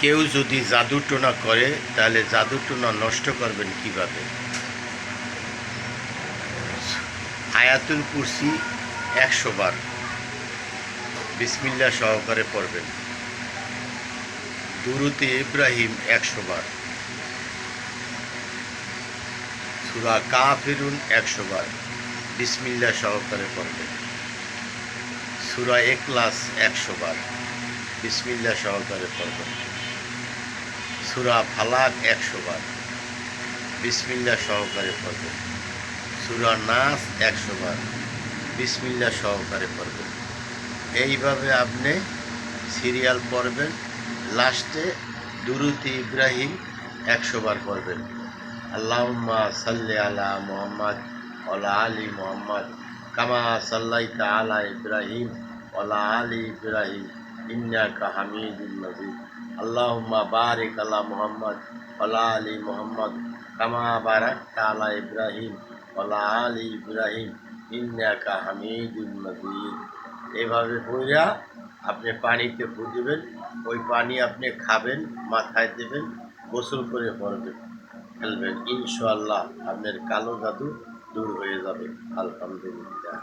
কেউ যদি জাদু টোনা করে, তাহলে জাদু টোনা নষ্ট করবেন কীভাবে? আয়াতুল কুরসি একশো বার। বিসমিল্লা সহকারে পড়বেন। দুরুতে ইব্রাহিম একশো বার। সুরা কা কাফিরুন একশো বার। বিসমিল্লা সহকারে পড়বেন। সুরা এক্লাস একশো বার। বিসমিল্লা সহকারে পড়বেন সুরা ফালাক একশো বার। বিসমিল্লা সহকারে পড়বেন সুরা নাস একশো বার। বিসমিল্লা সহকারে পড়বেন এইভাবে আপনি সিরিয়াল পড়বেন, লাস্টে দুরুতি ইব্রাহিম একশো বার পড়বেন। আল্লাহুম্মা সাল্লি আলা মোহাম্মদ, ওয়ালা আলী মোহাম্মদ, কামা সাল্লাইতা আলা ইব্রাহিম, ওয়ালা আলী ইব্রাহিম। ইন্নাকা হামিদুল মাজিদ। আল্লাহুম্মা বারিক আলা মুহাম্মদ, ওয়ালা আলি মুহাম্মদ, কামা বারাকতা আলা ইব্রাহিম, ওয়ালা আলি ইব্রাহিম। ইন্নাকা হামিদুল মাজিদ। এভাবে পড়িয়া আপনি পানিতে ফুটবেন ওই পানি আপনি খাবেন, মাথায় দেবেন, গোসল করে পড়বেন ফেলবেন ইনশাল্লাহ আপনার কালো জাদু দূর হয়ে যাবে। আলহামদুলিল্লাহ।